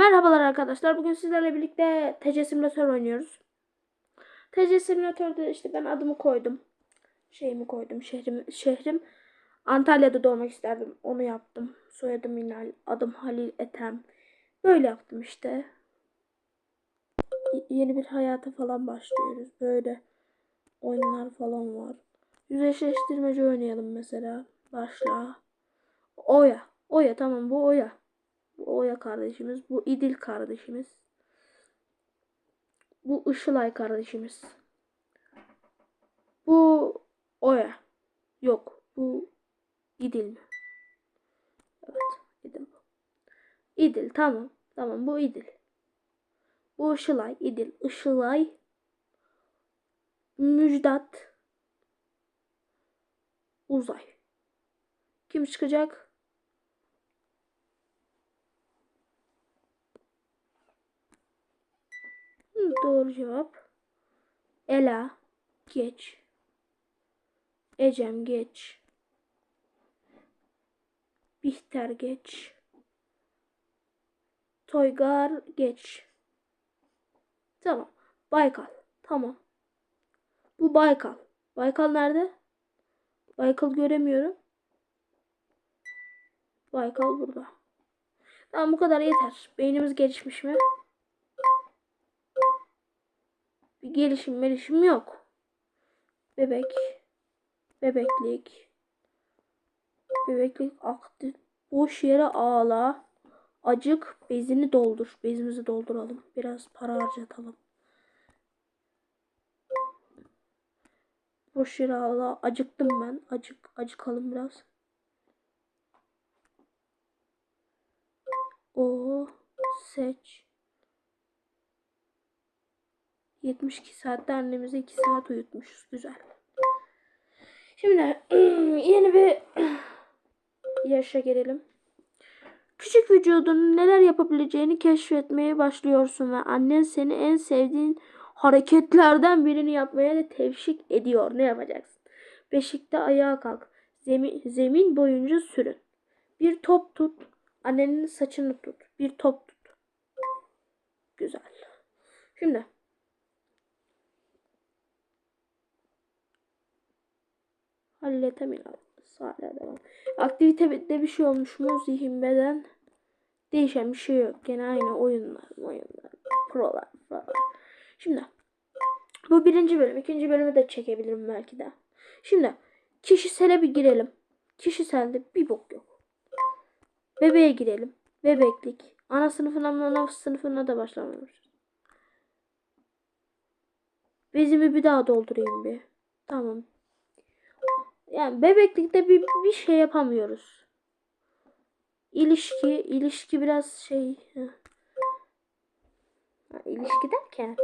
Merhabalar arkadaşlar. Bugün sizlerle birlikte TC Simülatör oynuyoruz. TC Simülatör'de işte ben adımı koydum. Şeyimi koydum. Şehrim, şehrim Antalya'da doğmak isterdim. Onu yaptım. Soyadım İnal. Adım Halil Ethem. Böyle yaptım işte. Y- yeni bir hayata falan başlıyoruz. Böyle oyunlar falan var. Yüzleştirmeci oynayalım mesela. Başla. Oya. Oya tamam bu Oya. Bu Oya kardeşimiz. Bu İdil kardeşimiz. Bu Işılay kardeşimiz. Bu Oya. Yok. Bu İdil mi? Evet. İdil. İdil tamam. Tamam bu İdil. Bu Işılay. İdil. Işılay. Müjdat. Uzay. Kim çıkacak? Hı, Doğru cevap. Ela geç. Ecem geç. Bihter geç. Toygar geç. Tamam. Baykal. Tamam. Bu Baykal. Baykal nerede? Baykal göremiyorum. Baykal burada. Tamam bu kadar yeter. Beynimiz gelişmiş mi? Bir gelişim gelişim yok. Bebek. Bebeklik. Bebeklik aktif. Boş yere ağla. Acık bezini doldur. Bezimizi dolduralım. Biraz para harcatalım. Boş yere ağla. Acıktım ben. Acık. Acıkalım biraz. O seç. 72 saatte annemizi 2 saat uyutmuşuz. Güzel. Şimdi yeni bir yaşa gelelim. Küçük vücudunun neler yapabileceğini keşfetmeye başlıyorsun ve annen seni en sevdiğin hareketlerden birini yapmaya da tevşik ediyor. Ne yapacaksın? Beşikte ayağa kalk. Zemin, zemin boyunca sürün. Bir top tut. Annenin saçını tut. Bir top tut. Güzel. Şimdi halletemiyorum. Hala devam. Aktivitede bir şey olmuş mu? Zihin beden değişen bir şey yok. Gene aynı oyunlar, oyunlar, prolar falan. Şimdi bu birinci bölüm. ikinci bölümü de çekebilirim belki de. Şimdi kişisele bir girelim. Kişiselde bir bok yok. Bebeğe girelim. Bebeklik. Ana sınıfına, ana sınıfına da başlamıyoruz. Bezimi bir daha doldurayım bir. Tamam. Yani bebeklikte bir, bir şey yapamıyoruz. İlişki, ilişki biraz şey. Ha, ilişki derken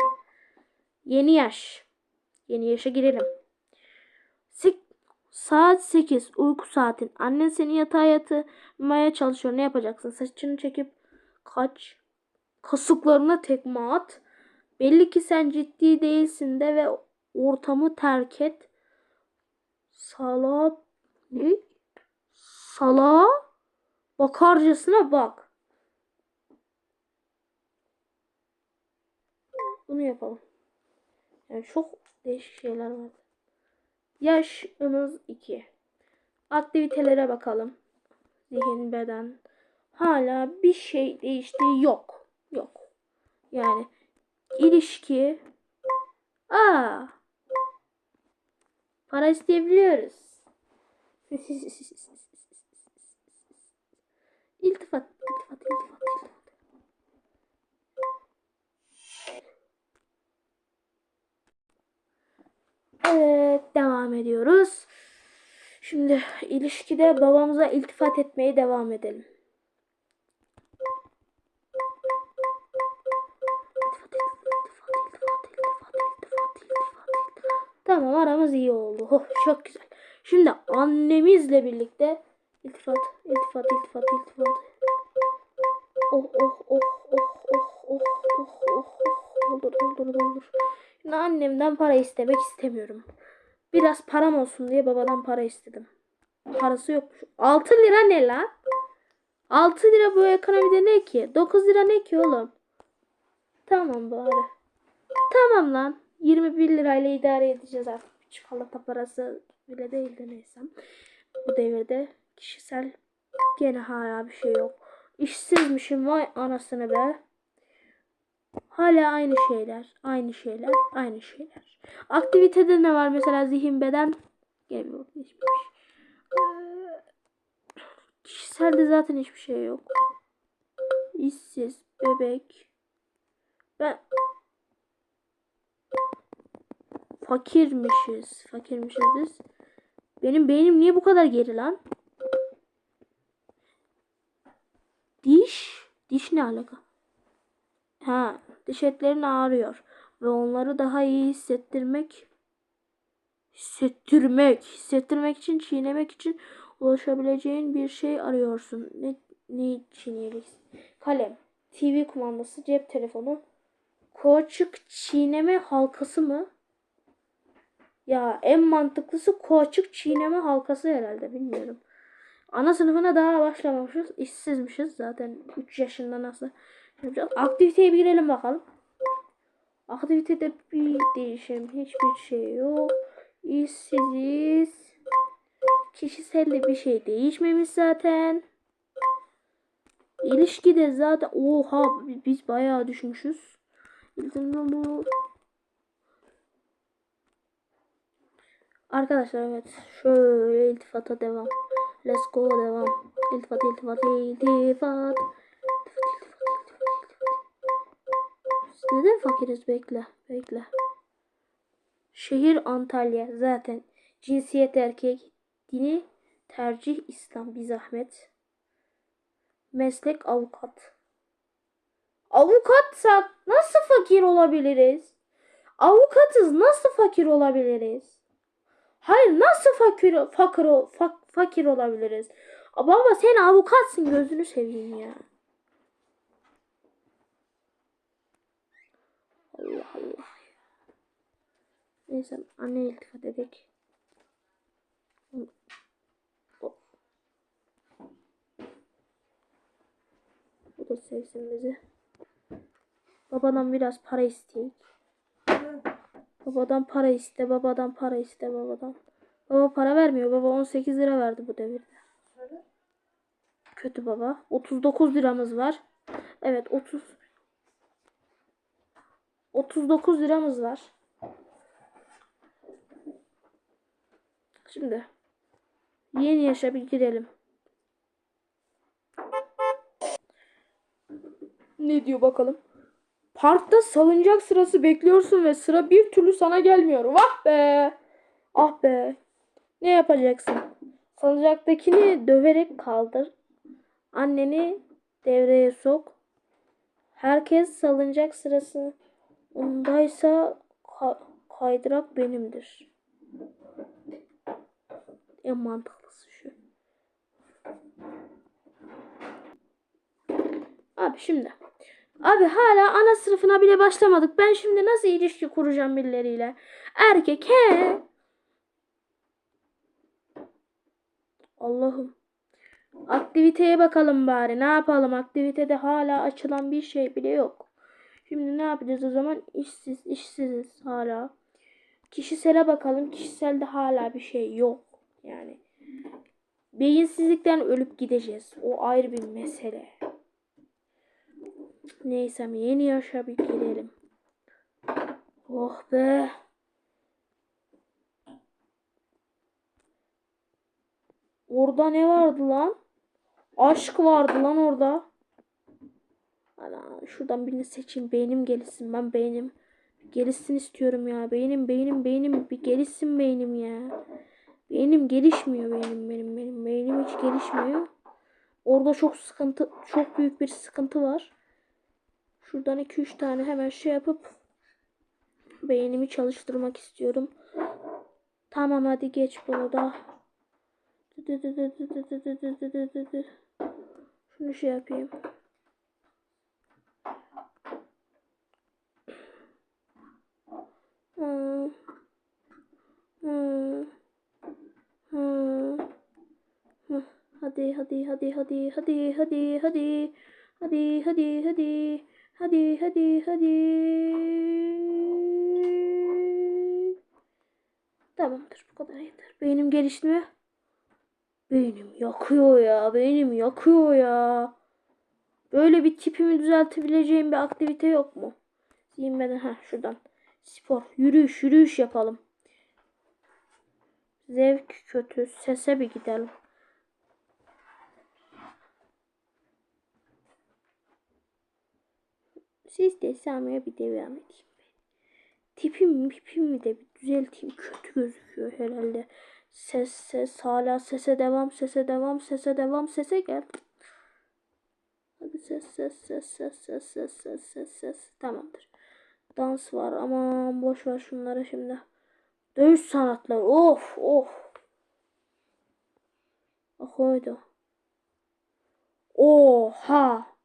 yeni yaş. Yeni yaşa girelim. Sek saat 8 uyku saatin. Annen seni yatağa yatırmaya çalışıyor. Ne yapacaksın? Saçını çekip kaç. Kasıklarına tekme at. Belli ki sen ciddi değilsin de ve ortamı terk et. Sala ne? Sala bakarcasına bak. Bunu yapalım. Yani çok değişik şeyler var. Yaşımız 2. Aktivitelere bakalım. Zihin, beden. Hala bir şey değiştiği yok. Yok. Yani ilişki. Aa. Para isteyebiliyoruz. İltifat, iltifat, iltifat, iltifat. Evet, devam ediyoruz. Şimdi ilişkide babamıza iltifat etmeye devam edelim. Aramız iyi oldu. Oh, çok güzel. Şimdi annemizle birlikte iltifat, iltifat, iltifat, iltifat. Oh oh oh oh oh oh oh oh oh doldur doldur doldur. Şimdi annemden para istemek istemiyorum. Biraz param olsun diye babadan para istedim. Parası yokmuş. 6 lira ne lan? 6 lira bu ekonomide ne ki? 9 lira ne ki oğlum? Tamam bari. Tamam lan. 21 lirayla idare edeceğiz artık. Çikolata parası bile değil de neyse. Bu devirde kişisel gene hala bir şey yok. İşsizmişim vay anasını be. Hala aynı şeyler. Aynı şeyler. Aynı şeyler. Aktivitede ne var mesela zihin beden? Gene yok. Hiçbir şey. Ee, Kişiselde zaten hiçbir şey yok. İşsiz, bebek. Ben fakirmişiz. Fakirmişiz biz. Benim beynim niye bu kadar geri lan? Diş? Diş ne alaka? Ha, diş etlerin ağrıyor. Ve onları daha iyi hissettirmek hissettirmek, hissettirmek için, çiğnemek için ulaşabileceğin bir şey arıyorsun. Ne, ne çiğneyeceksin? Kalem, TV kumandası, cep telefonu, koçuk çiğneme halkası mı? Ya en mantıklısı koçuk çiğneme halkası herhalde bilmiyorum. Ana sınıfına daha başlamamışız. işsizmişiz zaten 3 yaşında nasıl yapacağız? Aktiviteye bir girelim bakalım. Aktivitede bir değişim hiçbir şey yok. İşsiziz. Kişiselde bir şey değişmemiş zaten. İlişkide zaten oha biz bayağı düşmüşüz. Arkadaşlar evet şöyle iltifata devam. Let's go devam. İltifat iltifat iltifat. Neden fakiriz bekle bekle. Şehir Antalya zaten. Cinsiyet erkek. Dini tercih İslam bir zahmet. Meslek avukat. Avukatsak nasıl fakir olabiliriz? Avukatız nasıl fakir olabiliriz? Hayır nasıl fakir fakir fak, fakir olabiliriz? Baba sen avukatsın gözünü seveyim ya. Allah Allah. Neyse anne iltifat edek. Bu da sevsin bizi. Babadan biraz para isteyek. Babadan para iste, babadan para iste, babadan. Baba para vermiyor. Baba 18 lira verdi bu devirde. Kötü baba. 39 liramız var. Evet 30. 39 liramız var. Şimdi yeni yaşa bir girelim. Ne diyor bakalım? Parkta salıncak sırası bekliyorsun ve sıra bir türlü sana gelmiyor. Vah be. Ah be. Ne yapacaksın? Salıncaktakini döverek kaldır. Anneni devreye sok. Herkes salıncak sırası ondaysa ka- kaydırak benimdir. En mantıklısı şu. Abi şimdi. Abi hala ana sınıfına bile başlamadık. Ben şimdi nasıl ilişki kuracağım birileriyle? Erkek he. Allah'ım. Aktiviteye bakalım bari. Ne yapalım? Aktivitede hala açılan bir şey bile yok. Şimdi ne yapacağız o zaman? İşsiz, işsiziz hala. Kişisele bakalım. Kişiselde hala bir şey yok. Yani beyinsizlikten ölüp gideceğiz. O ayrı bir mesele. Neyse yeni yaşa bir girelim. Oh be. Orada ne vardı lan? Aşk vardı lan orada. Ana şuradan birini seçeyim. Beynim gelişsin. Ben beynim gelişsin istiyorum ya. Beynim beynim beynim bir gelişsin beynim ya. Beynim gelişmiyor benim benim benim. Beynim hiç gelişmiyor. Orada çok sıkıntı çok büyük bir sıkıntı var. Şuradan 2-3 tane hemen şey yapıp beynimi çalıştırmak istiyorum. Tamam hadi geç bunu da. Şunu şey yapayım. Hmm. Hmm. Hmm. Hadi hadi hadi hadi hadi hadi hadi hadi hadi hadi hadi hadi hadi Tamamdır bu kadar yeter. Beynim gelişti mi? Beynim yakıyor ya. Beynim yakıyor ya. Böyle bir tipimi düzeltebileceğim bir aktivite yok mu? Zihmeden ha şuradan. Spor. Yürüyüş yürüyüş yapalım. Zevk kötü. Sese bir gidelim. Siz de Sami'ye bir devam edeyim. Tipim mipimi de bir düzelteyim. Kötü gözüküyor herhalde. Ses ses hala sese devam sese devam sese devam sese gel. Hadi ses ses ses ses ses ses ses ses ses. Tamamdır. Dans var aman boş ver şunları şimdi. Dövüş sanatları of of. Bak oydu. Oha.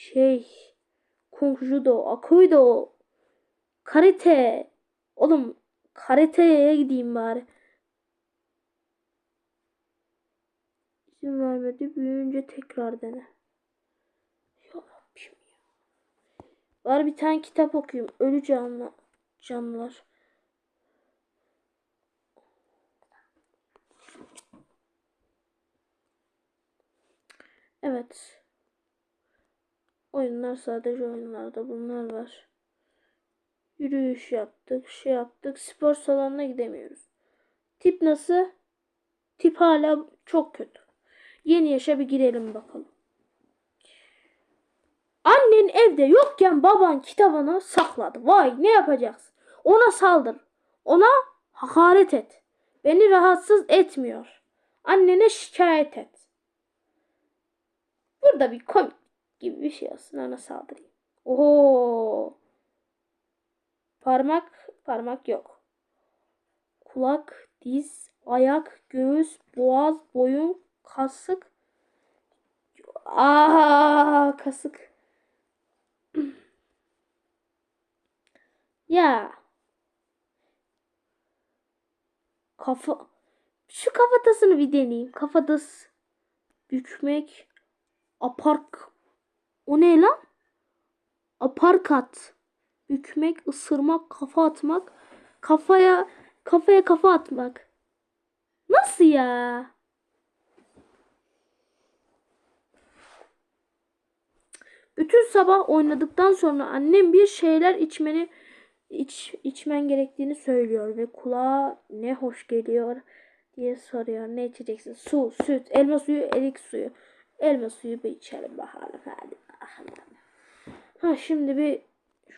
Şey. Kung Judo, Akuido, Karate. Oğlum Karate'ye gideyim bari. İzin vermedi. Büyüyünce tekrar dene. Ya Rabbim ya. Bari bir tane kitap okuyayım. Ölü canlı, canlılar. Evet. Oyunlar sadece oyunlarda bunlar var. Yürüyüş yaptık, şey yaptık. Spor salonuna gidemiyoruz. Tip nasıl? Tip hala çok kötü. Yeni yaşa bir girelim bakalım. Annen evde yokken baban kitabını sakladı. Vay ne yapacaksın? Ona saldır. Ona hakaret et. Beni rahatsız etmiyor. Annene şikayet et. Burada bir komik gibi bir şey olsun ona saldırayım. Oho. Parmak, parmak yok. Kulak, diz, ayak, göğüs, boğaz, boyun, kasık. Aa, kasık. ya. Kafa. Şu kafatasını bir deneyeyim. Kafatası. Bükmek. Apark. O ne lan? Aparkat. Bükmek, ısırmak, kafa atmak. Kafaya kafaya kafa atmak. Nasıl ya? Bütün sabah oynadıktan sonra annem bir şeyler içmeni iç, içmen gerektiğini söylüyor ve kulağa ne hoş geliyor diye soruyor. Ne içeceksin? Su, süt, elma suyu, erik suyu. Elma suyu bir içelim bakalım hadi. Ha şimdi bir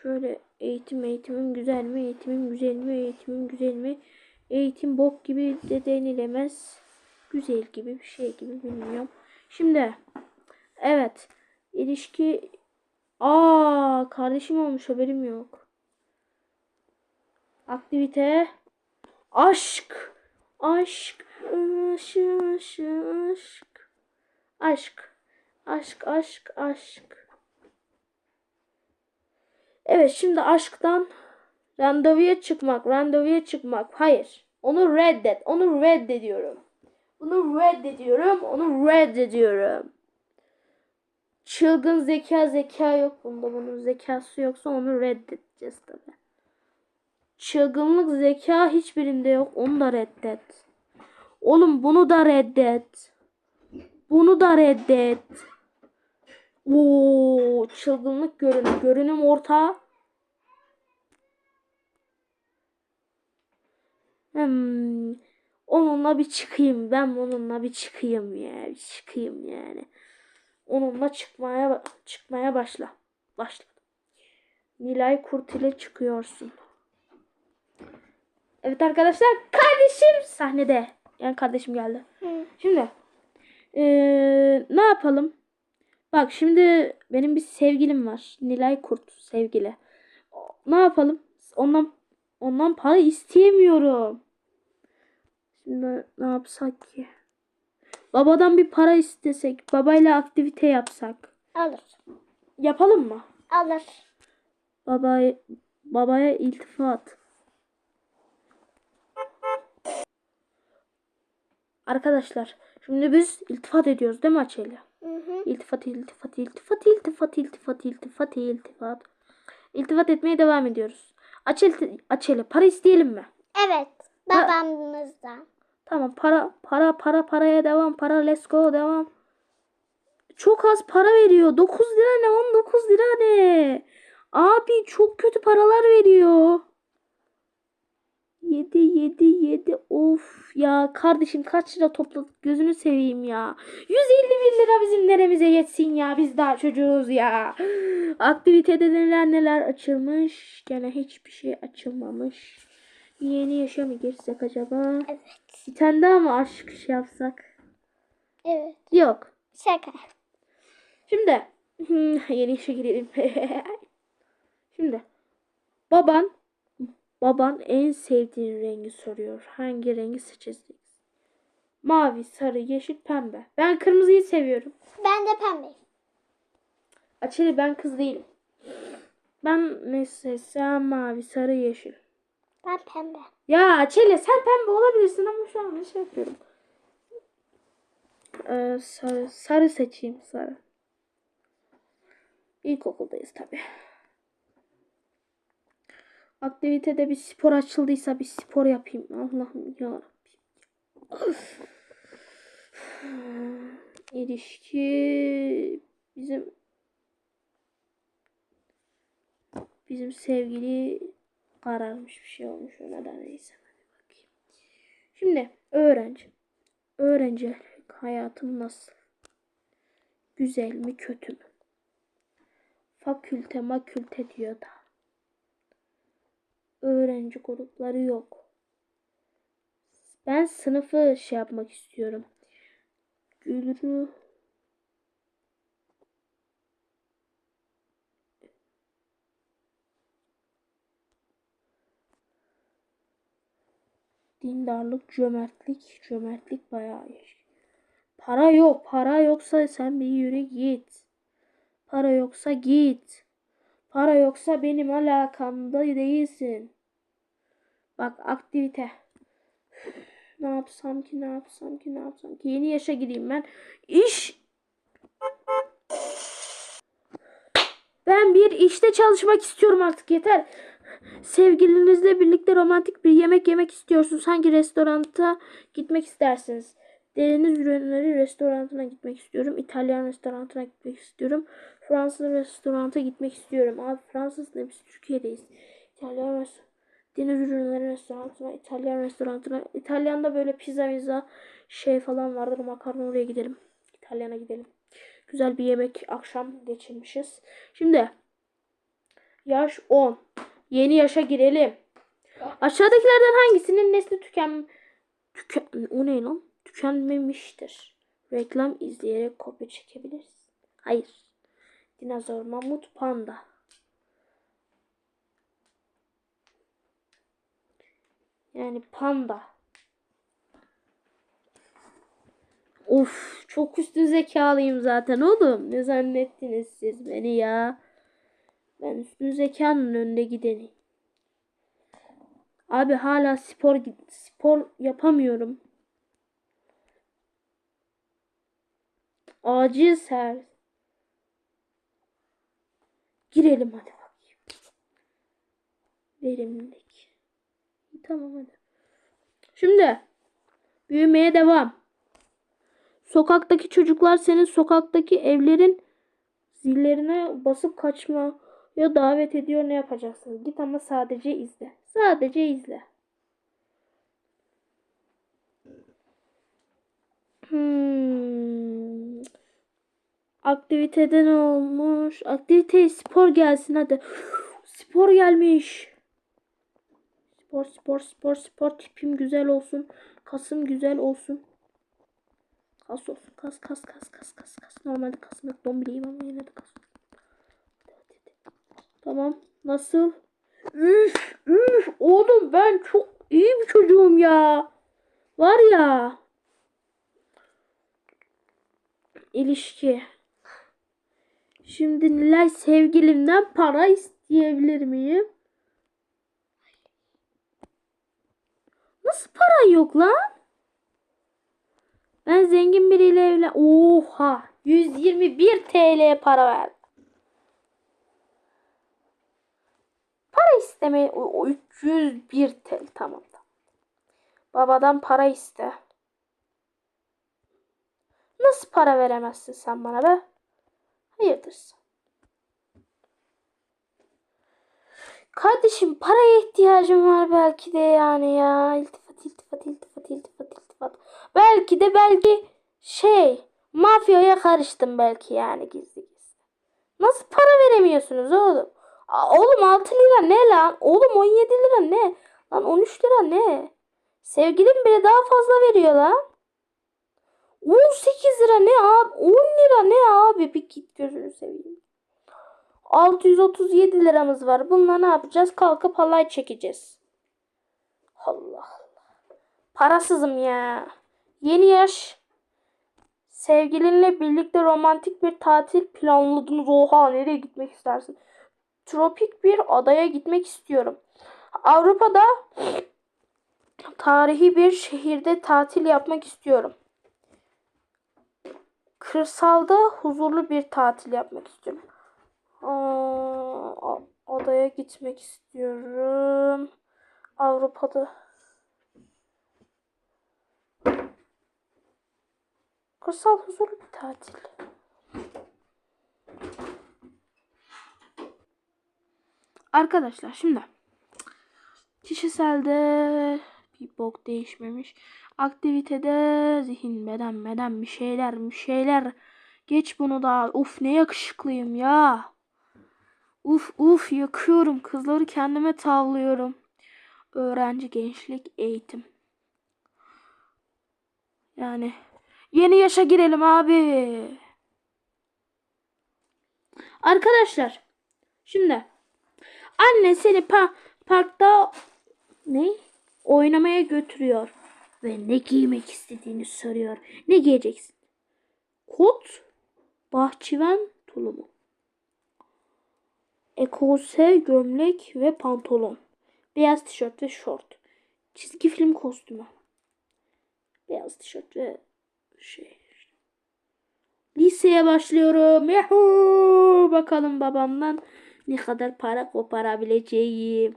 şöyle eğitim eğitimim güzel mi? Eğitimim güzel mi? Eğitimim güzel mi? Eğitim bok gibi de denilemez. Güzel gibi bir şey gibi bilmiyorum. Şimdi evet ilişki Aa kardeşim olmuş haberim yok. Aktivite aşk aşk aşk aşk aşk aşk aşk aşk Evet şimdi aşktan randevuya çıkmak, randevuya çıkmak. Hayır. Onu reddet. Onu reddediyorum. Bunu reddediyorum. Onu reddediyorum. Çılgın zeka zeka yok bunda. Bunun zekası yoksa onu reddedeceğiz tabi. Çılgınlık zeka hiçbirinde yok. Onu da reddet. Oğlum bunu da reddet. Bunu da reddet. Oo, çılgınlık görünüm. Görünüm orta. Hmm, onunla bir çıkayım. Ben onunla bir çıkayım ya. Bir çıkayım yani. Onunla çıkmaya çıkmaya başla. Başla. Nilay Kurt ile çıkıyorsun. Evet arkadaşlar kardeşim sahnede. Yani kardeşim geldi. Hı. Şimdi eee, ne yapalım? Bak şimdi benim bir sevgilim var. Nilay Kurt sevgili. Ne yapalım? Ondan ondan para isteyemiyorum. Şimdi ne yapsak ki? Babadan bir para istesek, babayla aktivite yapsak. Alır. Yapalım mı? Alır. Babaya babaya iltifat. Arkadaşlar şimdi biz iltifat ediyoruz değil mi Açeli? İltifat, iltifat, iltifat, iltifat, iltifat, iltifat, iltifat. İltifat etmeye devam ediyoruz. Açeli, Açeli para isteyelim mi? Evet. Babamızdan. Tamam para para para paraya devam para let's go devam. Çok az para veriyor. 9 lira ne 19 lira ne? Abi çok kötü paralar veriyor. 7 7 7 of ya kardeşim kaç lira topladık gözünü seveyim ya. 150 bin lira bizim neremize yetsin ya biz daha çocuğuz ya. Aktivitede neler neler açılmış. Gene hiçbir şey açılmamış. Yeni yaşa mı girsek acaba? Evet. Bir tane daha mı aşk şey yapsak? Evet. Yok. Şaka. Şimdi yeni işe girelim. Şimdi baban baban en sevdiğin rengi soruyor. Hangi rengi seçeceksin? Mavi, sarı, yeşil, pembe. Ben kırmızıyı seviyorum. Ben de pembe. Açeli ben kız değilim. Ben ne seçsem mavi, sarı, yeşil. Ben pembe. Ya Açeli sen pembe olabilirsin ama şu an şey yapıyorum. Ee, sarı, sarı seçeyim sarı. İlkokuldayız tabi. Aktivitede bir spor açıldıysa bir spor yapayım. Allah'ım ya İlişki bizim bizim sevgili kararmış bir şey olmuş ona da neyse hadi bakayım. Şimdi öğrenci. Öğrenci hayatım nasıl? Güzel mi kötü mü? Fakülte makülte diyor da. Öğrenci grupları yok. Ben sınıfı şey yapmak istiyorum. Gülru dindarlık, cömertlik, cömertlik bayağı iyi. Para yok, para yoksa sen bir yürü git. Para yoksa git. Para yoksa benim alakamda değilsin. Bak aktivite. Ne yapsam ki, ne yapsam ki, ne yapsam ki. Yeni yaşa gireyim ben. İş. Ben bir işte çalışmak istiyorum artık yeter. Sevgilinizle birlikte romantik bir yemek yemek istiyorsunuz. Hangi restoranta gitmek istersiniz? Deniz ürünleri restoranına gitmek istiyorum. İtalyan restoranına gitmek istiyorum. Fransız restoranta gitmek istiyorum. Abi Fransız ne biz Türkiye'deyiz. İtalyan restoranı. Deniz ürünleri restoranına, İtalyan restoranına. İtalyan'da böyle pizza mizza şey falan vardır. Makarna oraya gidelim. İtalyan'a gidelim. Güzel bir yemek akşam geçirmişiz. Şimdi yaş 10. Yeni yaşa girelim. Aşağıdakilerden hangisinin nesli tüken tüken o ne lan? Tükenmemiştir. Reklam izleyerek kopya çekebiliriz. Hayır. Dinozor, mamut, panda. Yani panda. Of çok üstün zekalıyım zaten oğlum. Ne zannettiniz siz beni ya? Ben üstün zekanın önünde gidenim. Abi hala spor spor yapamıyorum. Acil servis. Girelim hadi bakayım. Verimlilik. Tamam hadi. Şimdi büyümeye devam. Sokaktaki çocuklar senin sokaktaki evlerin zillerine basıp kaçmaya davet ediyor. Ne yapacaksın? Git ama sadece izle. Sadece izle. Hmm. Aktivitede ne olmuş? Aktivite spor gelsin hadi. Spor gelmiş. Spor spor spor spor tipim güzel olsun. Kasım güzel olsun. Kas olsun. Kas kas kas kas kas kas. Normalde kasım yok. Don bileyim ama yine de kas. Tamam. Nasıl? Üf üf. Oğlum ben çok iyi bir çocuğum ya. Var ya. İlişki. Şimdi Nilay sevgilimden para isteyebilir miyim? Nasıl paran yok lan? Ben zengin biriyle evlen... Oha! 121 TL para verdim. Para isteme o- o 301 TL tamam da. Babadan para iste. Nasıl para veremezsin sen bana be? Hayırdır? Kardeşim paraya ihtiyacım var belki de yani ya. İltifat. Belki de belki şey mafyaya karıştım belki yani gizli gizli. Nasıl para veremiyorsunuz oğlum? Aa, oğlum 6 lira ne lan? Oğlum 17 lira ne? Lan 13 lira ne? Sevgilim bile daha fazla veriyor lan. 18 lira ne abi? 10 lira ne abi? Bir git gözünü seveyim. 637 liramız var. Bununla ne yapacağız? Kalkıp halay çekeceğiz. Allah Allah. Parasızım ya. Yeni yaş. Sevgilinle birlikte romantik bir tatil planladınız. Oha nereye gitmek istersin? Tropik bir adaya gitmek istiyorum. Avrupa'da tarihi bir şehirde tatil yapmak istiyorum. Kırsalda huzurlu bir tatil yapmak istiyorum. Aa, adaya gitmek istiyorum. Avrupa'da. Kırsal huzurlu bir tatil. Arkadaşlar şimdi kişiselde bir bok değişmemiş. Aktivitede zihin, beden, beden bir şeyler, bir şeyler. Geç bunu da. Uf ne yakışıklıyım ya. Uf uf yakıyorum. Kızları kendime tavlıyorum. Öğrenci, gençlik, eğitim. Yani yeni yaşa girelim abi. Arkadaşlar şimdi anne seni pa- parkta ne oynamaya götürüyor ve ne giymek istediğini soruyor. Ne giyeceksin? Kot, bahçıvan tulumu. Ekose, gömlek ve pantolon. Beyaz tişört ve şort. Çizgi film kostümü. Beyaz tişört ve şey. Liseye başlıyorum. Yahoo! Bakalım babamdan ne kadar para koparabileceğim.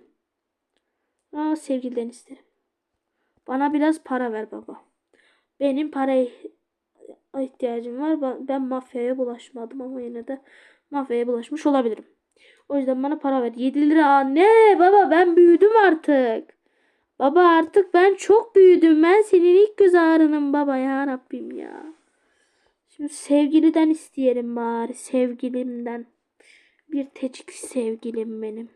Aa, sevgiliden isterim. Bana biraz para ver baba. Benim paraya ihtiyacım var. Ben- mafyaya bulaşmadım ama yine de mafyaya bulaşmış olabilirim. O yüzden bana para ver. 7 lira. Ne baba ben büyüdüm artık. Baba artık ben çok büyüdüm. Ben senin ilk göz ağrınım baba ya Rabbim ya. Şimdi sevgiliden isteyelim bari sevgilimden. Bir teçik sevgilim benim.